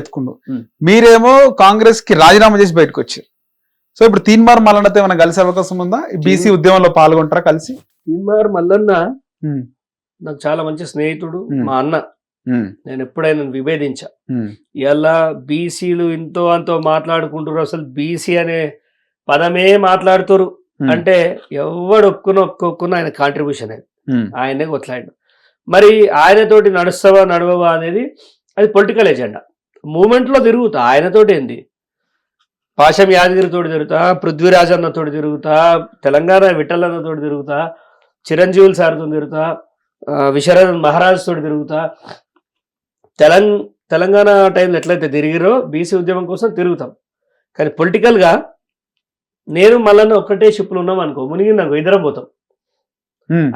ఎత్తుకుండు. మీరేమో కాంగ్రెస్కి రాజీనామా చేసి బయటకు వచ్చారు సో ఇప్పుడు తీన్మార్ మల్లన్నతో ఏమైనా కలిసే అవకాశం ఉందా? బీసీ ఉద్యమంలో పాల్గొంటారా కలిసి? తీన్మార్ మల్లన్న నాకు చాలా మంచి స్నేహితుడు. మా అన్న. నేను ఎప్పుడైనా విభేదించా. ఇలా బీసీలు ఇంతో అంతో మాట్లాడుకుంటారు అసలు బీసీ అనే పదమే మాట్లాడుతారు అంటే ఎవడు ఒప్పుకున్న ఒప్పుకోకున్న ఆయన కాంట్రిబ్యూషన్ అది ఆయనే కొట్లాడు మరి ఆయనతోటి నడుస్తావా నడవవా అనేది అది పొలిటికల్ ఎజెండా మూమెంట్లో తిరుగుతా ఆయనతోటి ఏంది? పాశం యాదగిరితోటి తిరుగుతా పృథ్వీరాజ్ అన్నతోటి తిరుగుతా తెలంగాణ విఠల్ అన్నతోటి తిరుగుతా చిరంజీవులు సార్తో తిరుగుతా విశ్వనాథన్ మహారాజ్ తోటి తిరుగుతా. తెలంగ తెలంగాణ టైంలో ఎట్లయితే తిరిగిరో బీసీ ఉద్యమం కోసం తిరుగుతాం. కానీ పొలిటికల్గా నేను మళ్ళీ ఒక్కటే షిప్లు ఉన్నాం అనుకో మునిగి నాకు ఇద్దరం పోతాం.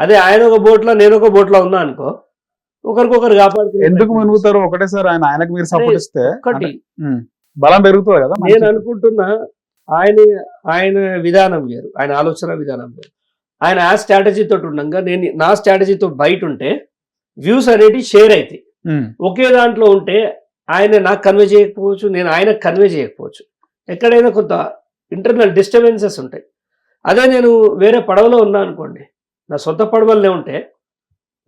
అదే ఆయన ఒక బోట్లో నేను ఒక బోట్లో ఉన్నా అనుకో ఒకరికొకరు కాపాడుకునే ఎందుకు మునుగుతారు? ఒకటేసారి ఆయన ఆయనకు మీరు సపోర్ట్ ఇస్తే ఒకటి. బలం పెరుగుతుంది కదా నేను అనుకుంటున్నా ఆయన ఆయన విధానం వేరు ఆయన ఆలోచన విధానం వేరు. ఆయన ఆ స్ట్రాటజీ తోటి ఉండగా నేను నా స్ట్రాటజీతో బయట ఉంటే వ్యూస్ అనేవి షేర్ అవుతాయి ఒకే దాంట్లో ఉంటే ఆయన నాకు కన్వే చేయకపోవచ్చు నేను ఆయనకు కన్వే చేయకపోవచ్చు. ఎక్కడైనా కొంత ఇంటర్నల్ డిస్టర్బెన్సెస్ ఉంటాయి. అదే నేను వేరే పడవలో ఉన్నా అనుకోండి నా సొంత పడవలనే ఉంటే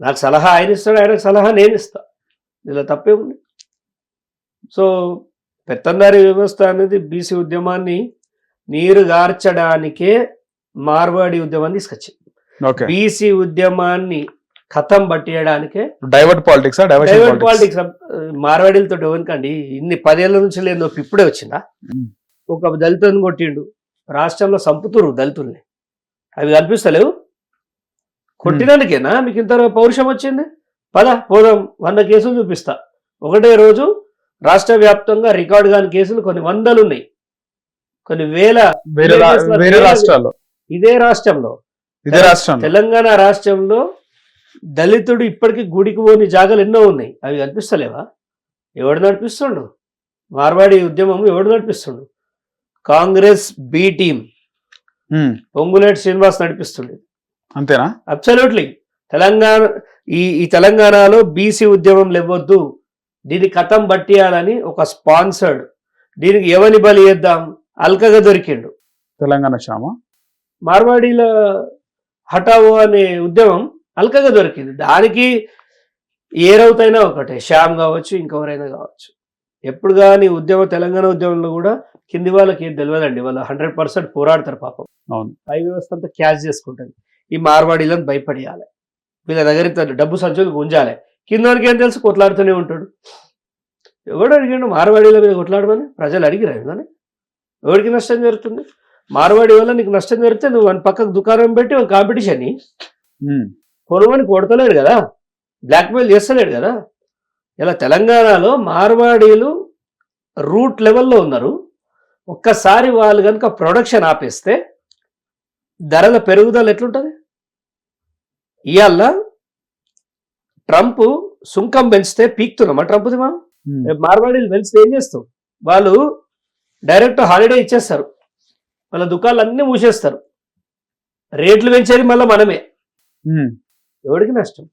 నాకు సలహా ఆయన ఇస్తాడు ఆయనకు సలహా నేను ఇస్తా. ఇలా తప్పే ఉంది. సో పెత్తందారి వ్యవస్థ అనేది బీసీ ఉద్యమాన్ని నీరు గార్చడానికే మార్వాడి ఉద్యమాన్ని తీసుకొచ్చింది. బీసీ ఉద్యమాన్ని కథం పట్టేయడానికే డైవర్ట్ పాలిటిక్స్ డైవర్ట్ పాలిటిక్స్ మార్వాడీలతో ఎవరికండి? ఇన్ని పదేళ్ళ నుంచి లేని నొప్పి ఇప్పుడే వచ్చిందా. ఒక దళితుని కొట్టిండు. రాష్ట్రంలో సంపుతురు దళితుల్ని. అవి కనిపిస్తలేవు? కొట్టినందుకేనా? మీకు ఇంత పౌరుషం వచ్చింది? పద పోదాం. వంద కేసులు చూపిస్తా. ఒకటే రోజు రాష్ట్ర వ్యాప్తంగా రికార్డు కాని కేసులు కొన్ని వందలు ఉన్నాయి కొన్ని వేల వేరే రాష్ట్రాల్లో. ఇదే రాష్ట్రంలో. ఇదే రాష్ట్రంలో. తెలంగాణ రాష్ట్రంలో దళితుడు ఇప్పటికీ గుడికి పోని జాగాలు ఎన్నో ఉన్నాయి. అవి కనిపిస్తలేవా? ఎవడు నడిపిస్తుండు? మార్వాడి ఉద్యమం ఎవడు నడిపిస్తుండు? కాంగ్రెస్ బి టీం పొంగులేటి శ్రీనివాస్ నడిపిస్తుండే అంతేనా? అబ్సల్యూట్లీ తెలంగాణ ఈ ఈ తెలంగాణలో బీసీ ఉద్యమం లేవద్దు. దీని కథం పట్టియాలని ఒక స్పాన్సర్డ్. దీనికి ఎవరిని బలి చేద్దాం? అల్కగా దొరికిండు. తెలంగాణ శ్యామ? మార్వాడీల హఠావో అనే ఉద్యమం అల్కగా దొరికింది. దానికి ఏ రౌతైనా ఒకటే. శ్యామ్ కావచ్చు ఇంకెవరైనా కావచ్చు. ఎప్పుడు కానీ ఉద్యమం తెలంగాణ ఉద్యమంలో కూడా కింది వాళ్ళకి ఏం తెలియదండి వాళ్ళు హండ్రెడ్ పర్సెంట్ పోరాడతారు పాపం. అవును. పై వ్యవస్థ అంతా క్యాచ్ చేసుకుంటుంది. ఈ మార్వాడీలను భయపడేయాలి. వీళ్ళ దగ్గర డబ్బు సంచులు గుంజాలి. కింద వారికి ఏం తెలుసు? కొట్లాడుతూనే ఉంటాడు. ఎవడు అడిగాడు? మార్వాడీల మీద కొట్లాడమని? ప్రజలు అడిగిరా కానీ ఎవరికి నష్టం జరుగుతుంది? మార్వాడి వల్ల నీకు నష్టం జరిగితే నువ్వు వాని పక్కకు దుకాణం పెట్టి ఒక కాంపిటీషన్ కొనుగోని కొడతలేడు కదా? బ్లాక్మెయిల్ చేస్తలేడు కదా? ఇలా తెలంగాణలో మార్వాడీలు రూట్ లెవెల్లో ఉన్నారు. ఒక్కసారి వాళ్ళు కనుక ప్రొడక్షన్ ఆపేస్తే ధరల పెరుగుదల ఎట్లుంటుంది? ఇవాళ ట్రంప్ సుంకం పెంచితే పీక్తున్నామా ట్రంప్ది మనం మార్వాడీలు పెంచితే ఏం చేస్తాం వాళ్ళు డైరెక్ట్ హాలిడే ఇచ్చేస్తారు. వాళ్ళ దుకాణాలు అన్నీ మూసేస్తారు. రేట్లు పెంచేది మళ్ళీ మనమే. ఎవరికి నష్టం?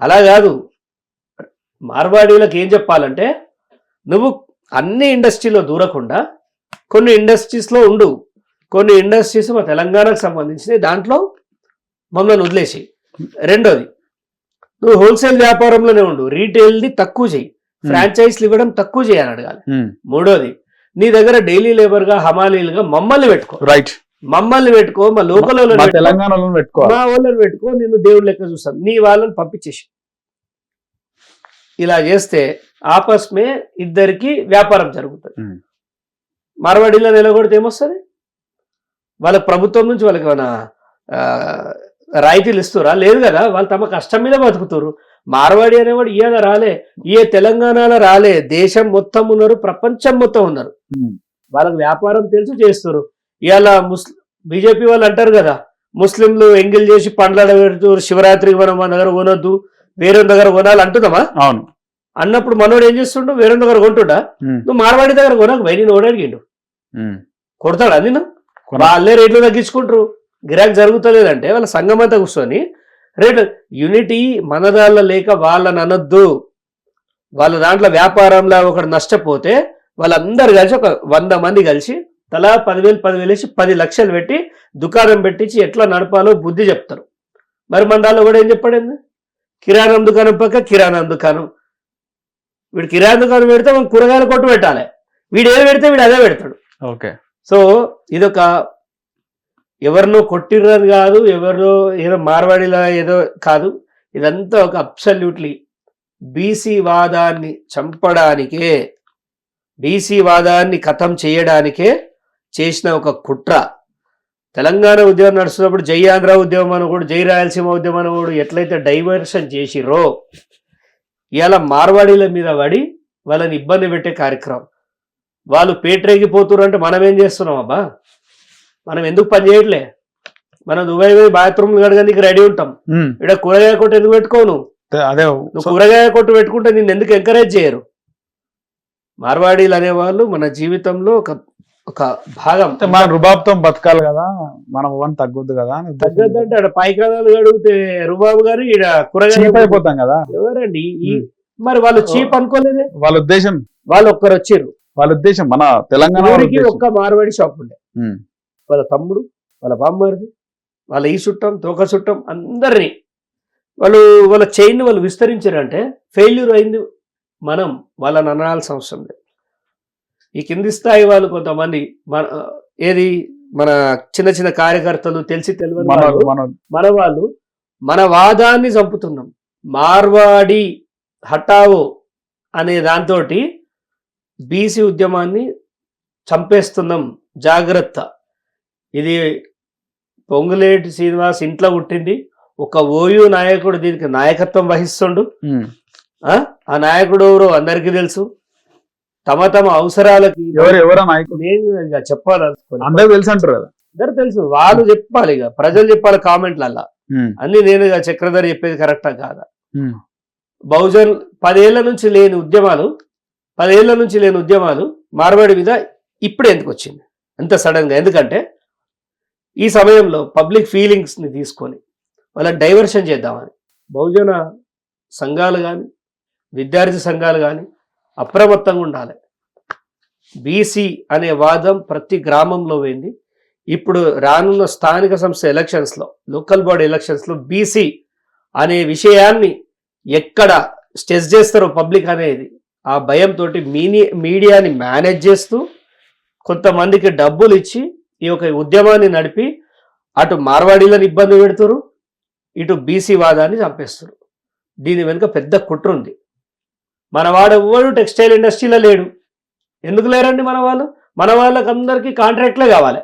అలా కాదు. మార్వాడీలకు ఏం చెప్పాలంటే నువ్వు అన్ని ఇండస్ట్రీలో దూరకుండా కొన్ని ఇండస్ట్రీస్లో ఉండు. కొన్ని ఇండస్ట్రీస్ మా తెలంగాణకు సంబంధించినవి దాంట్లో మమ్మల్ని వదిలేసి రెండోది నువ్వు హోల్సేల్ వ్యాపారంలోనే ఉండు రీటైల్ది తక్కువ చేయి ఫ్రాంచైజ్లు ఇవ్వడం తక్కువ చేయని అడగాలి. మూడోది నీ దగ్గర డైలీ లేబర్గా హమాలీలుగా మమ్మల్ని పెట్టుకో. రైట్ మమ్మల్ని పెట్టుకో మా లోకల్ పెట్టుకో. తెలంగాణలో మా వాళ్ళని పెట్టుకో నిన్ను దేవుడి లెక్క చూస్తాను. నీ వాళ్ళని పంపించేసి. ఇలా చేస్తే ఆపస్మే ఇద్దరికి వ్యాపారం జరుగుతుంది. మార్వాడీలో నిలబడితే ఏమొస్తుంది? వాళ్ళకి ప్రభుత్వం నుంచి వాళ్ళకి ఏమైనా రాయితీలు ఇస్తురా లేదు కదా వాళ్ళు తమ కష్టం మీద బతుకుతారు మార్వాడి అనేవాడు ఇయ్యాల రాలే ఏ తెలంగాణలో రాలే దేశం మొత్తం ఉన్నారు ప్రపంచం మొత్తం ఉన్నారు. వాళ్ళకి వ్యాపారం తెలుసు చేస్తారు ఇవాళ ముస్లిం బీజేపీ వాళ్ళు అంటారు కదా ముస్లింలు ఎంగిల్ చేసి పండ్ల పెడుతూ శివరాత్రికి మనం మన దగ్గర కొనొద్దు వేరే దగ్గర కొనాలి అంటున్నామా? అవును. అన్నప్పుడు మనోడు ఏం చేస్తుండు వేరే దగ్గర కొంటుండా? నువ్వు మార్వాడి దగ్గర కొనకు బయట ఓడడిగిండు కొడతాడా నిన్ను? వాళ్ళే రేట్లు తగ్గించుకుంటారు. గిరాక్ జరుగుతలేదంటే వాళ్ళ సంఘం అంతా కూర్చొని రేట్లు యూనిటీ మనదాళ్ళ లేక వాళ్ళని అనొద్దు. వాళ్ళ దాంట్లో వ్యాపారంలో ఒకటి నష్టపోతే వాళ్ళందరూ కలిసి ఒక వంద మంది కలిసి తలా పదివేలు పదివేలు వేసి పది లక్షలు పెట్టి దుకాణం పెట్టించి ఎట్లా నడపాలో బుద్ధి చెప్తారు. మరి మన దానిలో కూడా ఏం చెప్పాడండి? కిరాణం దుకాణం పక్క కిరాణం దుకాణం. వీడు కిరాణం దుకాణం పెడితే మనం కూరగాయల కొట్టు పెట్టాలి. వీడు ఏది పెడితే వీడు అదే పెడతాడు. ఓకే. సో ఇదొక ఎవరినో కొట్టిర్రని కాదు ఎవరినో ఏదో మార్వాడిలా ఏదో కాదు. ఇదంతా ఒక అబ్సల్యూట్లీ బీసీ వాదాన్ని చంపడానికే బీసీ వాదాన్ని కథం చేయడానికే చేసిన ఒక కుట్ర. తెలంగాణ ఉద్యమం నడుస్తున్నప్పుడు జై ఆంధ్ర ఉద్యమం అని కూడా జై రాయలసీమ ఉద్యమం అని కూడా ఎట్లయితే డైవర్షన్ చేసిర్రో ఇలా మార్వాడీల మీద పడి వాళ్ళని ఇబ్బంది పెట్టే కార్యక్రమం. వాళ్ళు పేటరేగిపోతున్నారు అంటే మనం ఏం చేస్తున్నాం అబ్బా? మనం ఎందుకు పని చేయట్లే? మనం దుబాయ్ పోయి బాత్రూమ్ కడగడానికి రెడీ ఉంటాం. ఇక్కడ కూరగాయ కొట్టు ఎందుకు తే- అదే నువ్వు కూరగాయ కొట్టు పెట్టుకుంటే నిన్ను ఎందుకు ఎంకరేజ్ చేయరు? మార్వాడీలు అనేవాళ్ళు మన జీవితంలో ఒక ఒక భాగం. అంటే మన రుబాబ్తో బతకాలి కదా మనం ఓన్ తగ్గొద్దు కదా ఉద్దేశం. తగ్గదంటే ఆడ పైకదాలు అడిగితే రుబాబు గారు చీప్ కూరగాయలు అయిపోతాం కదా. ఎవరండి. మరి వాళ్ళు చీప్ అనుకోలేదే? వాళ్ళ ఉద్దేశం? వాళ్ళు ఒక్కరు వచ్చిర్రు వాళ్ళ ఉద్దేశం మన తెలంగాణ. ఒక్క మార్వాడి షాప్ ఉండే. వాళ్ళ తమ్ముడు వాళ్ళ బామ్మరిది వాళ్ళ ఈ చుట్టం తోక చుట్టం అందరినీ వాళ్ళు వాళ్ళ చైన్ వాళ్ళు విస్తరించారంటే ఫెయిల్యూర్ అయింది మనం వాళ్ళని అనాల్సిన అవసరం లేదు. ఈ కింది స్థాయి వాళ్ళు కొంతమంది మన ఏది మన చిన్న చిన్న కార్యకర్తలు తెలిసి తెలియని మన వాళ్ళు, మన మన వాళ్ళు మన వాదాన్ని చంపుతున్నాం. మార్వాడి హటావో అనే దాంతో బీసీ ఉద్యమాన్ని చంపేస్తున్నాం. జాగ్రత్త. ఇది పొంగులేటి శ్రీనివాస్ ఇంట్లో పుట్టింది. ఒక ఓయూ నాయకుడు దీనికి నాయకత్వం వహిస్తుండు. ఆ? ఆ నాయకుడు ఎవరో అందరికీ తెలుసు. తమ తమ అవసరాలకి నేను ఇక చెప్పాలనుకున్నా అందరికి తెలుసు అంటారు కదా? అందరు తెలుసు. వాళ్ళు చెప్పాలి ఇక. ప్రజలు చెప్పాలి కామెంట్లల్లా. అన్ని నేను చక్రధర్ చెప్పేది కరెక్టా కాదా. బహుజన్ పదేళ్ళ నుంచి లేని ఉద్యమాలు పదేళ్ళ నుంచి లేని ఉద్యమాలు మార్వాడి మీద ఇప్పుడు ఎందుకు వచ్చింది? అంత సడన్గా ఎందుకంటే ఈ సమయంలో పబ్లిక్ ఫీలింగ్స్ని తీసుకొని వాళ్ళని డైవర్షన్ చేద్దామని. బహుజన సంఘాలు కానీ విద్యార్థి సంఘాలు కానీ అప్రమత్తంగా ఉండాలి. బీసీ అనే వాదం ప్రతి గ్రామంలో పోయింది. ఇప్పుడు రానున్న స్థానిక సంస్థ ఎలక్షన్స్లో లోకల్ బాడీ ఎలక్షన్స్లో బీసీ అనే విషయాన్ని ఎక్కడ స్టెస్ చేస్తారో పబ్లిక్ అనేది ఆ భయంతో మీని మీడియాని మేనేజ్ చేస్తూ కొంతమందికి డబ్బులు ఇచ్చి ఈ యొక్క ఉద్యమాన్ని నడిపి అటు మార్వాడీలను ఇబ్బంది పెడుతురు ఇటు బీసీ వాదాన్ని చంపేస్తారు. దీని వెనుక పెద్ద కుట్ర ఉంది. మనవాడు ఎవ్వడు టెక్స్టైల్ ఇండస్ట్రీలో లేడు. ఎందుకు లేరండి మన వాళ్ళు? మన వాళ్ళకి అందరికీ కాంట్రాక్ట్లే కావాలి.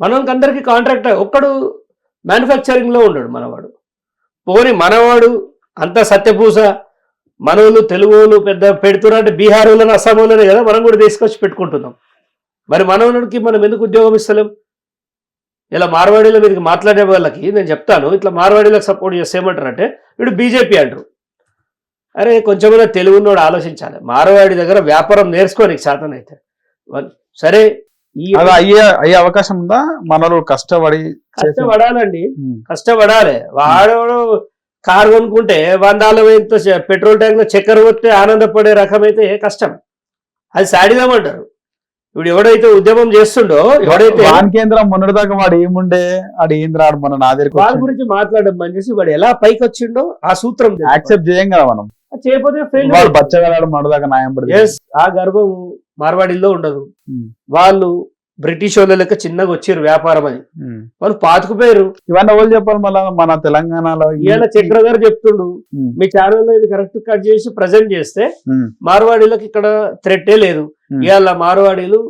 మనకి అందరికీ కాంట్రాక్ట్ ఒక్కడు మ్యానుఫ్యాక్చరింగ్లో ఉన్నాడు మనవాడు. పోని మనవాడు అంత సత్యపూస మనోళ్ళు తెలుగులు పెద్ద పెడుతున్నారు అంటే బీహార్ వాళ్ళని అస్సాం వాళ్ళనే కదా మనం కూడా తీసుకొచ్చి పెట్టుకుంటున్నాం. మరి మనవడికి మనం ఎందుకు ఉద్యోగం ఇస్తలేం? ఇలా మార్వాడీల మీదకి మాట్లాడే వాళ్ళకి నేను చెప్తాను ఇట్లా మార్వాడీలకు సపోర్ట్ చేస్తే ఏమంటారంటే వీడు బీజేపీ అంటారు. అరే కొంచెమైనా తెలుగున్నోడు ఆలోచించాలి. మార్వాడి దగ్గర వ్యాపారం నేర్చుకోని శాతం అయితే. సరే అయ్యే అయ్యే అవకాశం ఉందా? మనలో కష్టపడి కష్టపడాలండి. కష్టపడాలి. వాడు కారు కొనుక్కుంటే వందాల వేలతో చే- పెట్రోల్ ట్యాంక్లో చక్కెర కొట్టే ఆనందపడే రకమైతే కష్టం. అది సాడిదామంటారు ఇప్పుడు ఎవడైతే ఉద్యమం చేస్తుండో ఎవడైతే వాన్ కేంద్రం మొన్నటిదాకా వాడు ఏముండే? ఆడు ఏం రాడు మన నా దగ్గరికి వాళ్ళ గురించి మాట్లాడడం పని చేసి వాడు ఎలా పైకి వచ్చిండో ఆ సూత్రం. యాక్సెప్ట్ చేయం కదా మనం. చేయకపోతే వాడు ఫెయిల్ బచ్చగలాడు మొన్నటిదాకా న్యాయం పడి ఎస్ ఆ గర్వం మార్వాడిల్లో ఉండదు. వాళ్ళు బ్రిటిష్ వాళ్ళ లెక్క చిన్నగా వచ్చారు వ్యాపారం అని ఉమ్. వాళ్ళు పాతుకుపోయారు ఇవన్నీ ఎవరు చెప్పాలి మళ్ళా మన తెలంగాణలో ఇవాళ చక్ర గారు చెప్తుండు. మీ ఛానల్లో ఇది కరెక్ట్ కట్ చేసి ప్రజెంట్ చేస్తే. మార్వాడీలకు ఇక్కడ థ్రెట్టే లేదు. ఇవాళ మార్వాడీలు.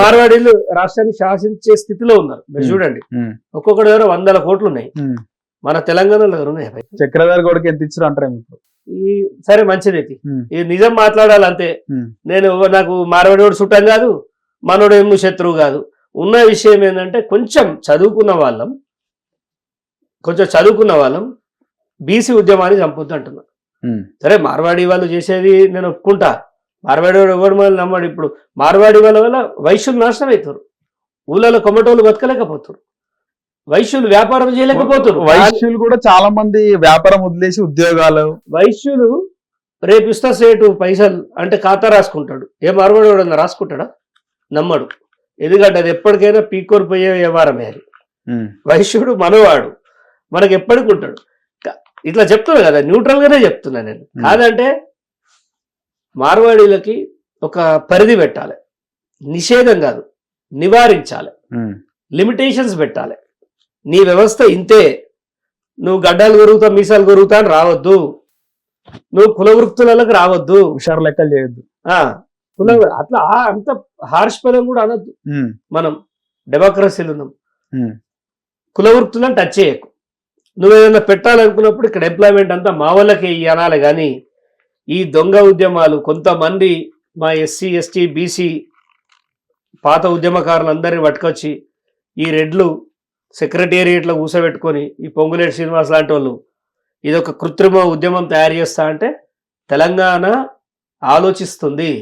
మార్వాడీలు రాష్ట్రాన్ని శాసించే స్థితిలో ఉన్నారు మీరు. చూడండి ఉమ్. ఒక్కొక్కటి దగ్గర వందల కోట్లు ఉన్నాయి. మన తెలంగాణలో దగ్గర ఉన్నాయి. చక్రధర్ గౌడ్కి ఎంత ఇచ్చారు అంటారు ఈ సరే మంచిది ఇది. నిజం మాట్లాడాలి అంతే. నేను నాకు మార్వాడోడు చుట్టం కాదు మనోడు ఏమో శత్రువు కాదు. ఉన్న విషయం ఏంటంటే కొంచెం చదువుకున్న వాళ్ళం కొంచెం చదువుకున్న వాళ్ళం బీసీ ఉద్యమాన్ని చంపొద్దు అంటున్నా. సరే మార్వాడి వాళ్ళు చేసేది నేను ఒప్పుకుంటా. మార్వాడి వాడు ఎవడు మనల్ని నమ్మాడు ఇప్పుడు. మార్వాడి వాళ్ళ వల్ల వైశ్యులు నాశనం అవుతారు ఊళ్ళలో కొమ్మటోళ్ళు బతకలేకపోతారు. వైశ్యులు వ్యాపారం చేయలేకపోతున్నారు వైశ్యులు కూడా చాలా మంది వ్యాపారం వదిలేసి ఉద్యోగాలు. వైశ్యులు రేపు ఇస్తా సేటు పైసలు అంటే ఖాతా రాసుకుంటాడు. ఏ మరవడు ఎవడన్నా రాసుకుంటాడా? నమ్మడు. ఎందుకంటే అది ఎప్పటికైనా పీకోరు పోయే వ్యవహారమే అది వైశ్యుడు మనవాడు. మనకి ఎప్పటికి ఉంటాడు. ఇట్లా చెప్తున్నా కదా న్యూట్రల్ గానే చెప్తున్నా నేను. కాదంటే మార్వాడీలకి ఒక పరిధి పెట్టాలి. నిషేధం కాదు. నివారించాలి. లిమిటేషన్స్ పెట్టాలి. నీ వ్యవస్థ ఇంతే. నువ్వు గడ్డాలు కొరుగుతా మీసాలు కొరుగుతా అని రావద్దు. నువ్వు కుల వృత్తులకు రావద్దు. హుషారు లెక్కలు చేయొద్దు. ఆ. కుల అట్లా అంత హార్ష్ పదం కూడా అనొద్దు. మనం డెమోక్రసీలు ఉన్నాం. కుల వృత్తులను టచ్ చేయకు. నువ్వు ఏదైనా పెట్టాలనుకున్నప్పుడు ఇక్కడ ఎంప్లాయ్మెంట్ అంతా మా వాళ్ళకే అనాలి కానీ ఈ దొంగ ఉద్యమాలు కొంతమంది మా ఎస్సీ ఎస్టీ బీసీ పాత ఉద్యమకారులందరినీ పట్టుకొచ్చి ఈ రెడ్లు సెక్రటేరియట్లో కూసబెట్టుకొని ఈ పొంగులేటి శ్రీనివాస్ లాంటి వాళ్ళు ఇదొక కృత్రిమ ఉద్యమం తయారు చేస్తా అంటే తెలంగాణ ఆలోచిస్తుంది.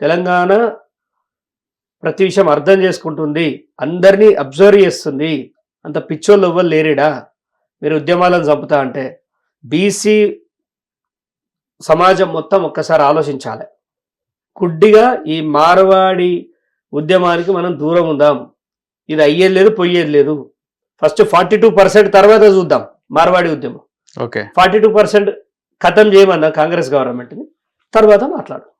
తెలంగాణ ప్రతి విషయం అర్థం చేసుకుంటుంది. అందరినీ అబ్జర్వ్ చేస్తుంది. అంత పిచ్చోళ్ళు ఎవ్వరు లేరిడా? మీరు ఉద్యమాలను చంపుతా అంటే. బీసీ సమాజం మొత్తం ఒక్కసారి ఆలోచించాలి. గుడ్డిగా ఈ మార్వాడి ఉద్యమానికి మనం దూరం ఉందాం. ఇది అయ్యేది లేదు పోయేది లేదు. ఫస్ట్ ఫార్టీ టూ పర్సెంట్ తర్వాత చూద్దాం మార్వాడి ఉద్యమం. ఓకే. ఫార్టీ టూ పర్సెంట్ ఖతం చేయమన్నా కాంగ్రెస్ గవర్నమెంట్ని? తర్వాత మాట్లాడు.